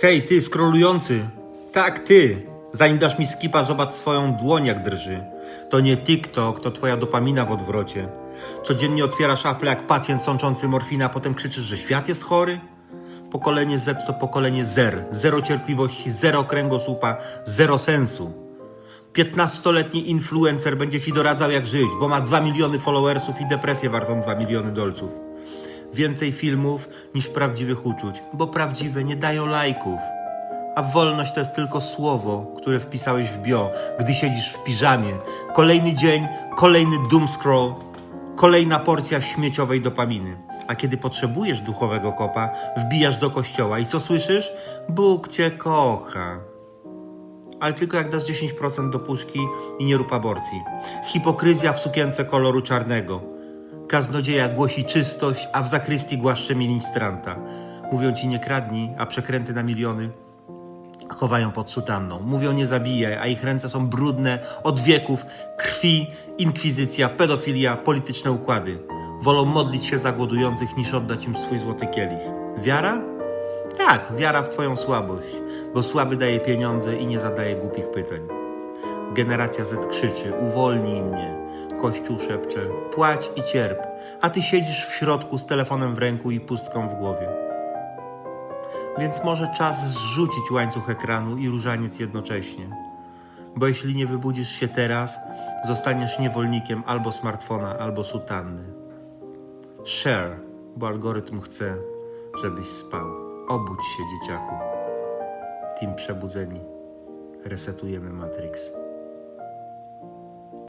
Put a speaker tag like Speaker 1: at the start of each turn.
Speaker 1: Hej, ty skrolujący! Tak, ty! Zanim dasz mi skipa, zobacz swoją dłoń, jak drży. To nie TikTok, to twoja dopamina w odwrocie. Codziennie otwierasz Apple jak pacjent sączący morfinę, a potem krzyczysz, że świat jest chory? Pokolenie Z to pokolenie zer. Zero cierpliwości, zero kręgosłupa, zero sensu. 15-letni influencer będzie ci doradzał jak żyć, bo ma 2 miliony followersów i depresję wartą 2 miliony dolców. Więcej filmów niż prawdziwych uczuć, bo prawdziwe nie dają lajków. A wolność to jest tylko słowo, które wpisałeś w bio, gdy siedzisz w piżamie. Kolejny dzień, kolejny doom scroll, kolejna porcja śmieciowej dopaminy. A kiedy potrzebujesz duchowego kopa, wbijasz do kościoła i co słyszysz? Bóg cię kocha ale tylko jak dasz 10% do puszki i nie rób aborcji. Hipokryzja w sukience koloru czarnego. Kaznodzieja głosi czystość, a w zakrystii głaszcze ministranta. Mówią ci nie kradnij, a przekręty na miliony chowają pod sutanną. Mówią nie zabijaj, a ich ręce są brudne od wieków krwi, inkwizycja, pedofilia, polityczne układy. Wolą modlić się za głodujących niż oddać im swój złoty kielich. Wiara? Tak, wiara w Twoją słabość, bo słaby daje pieniądze i nie zadaje głupich pytań. Generacja Z krzyczy: uwolnij mnie. Kościół szepcze: płać i cierp, a ty siedzisz w środku z telefonem w ręku i pustką w głowie. Więc może czas zrzucić łańcuch ekranu i różaniec jednocześnie. Bo jeśli nie wybudzisz się teraz, zostaniesz niewolnikiem albo smartfona, albo sutanny. Share, bo algorytm chce, żebyś spał. Obudź się, dzieciaku. Team przebudzeni. Resetujemy Matrix.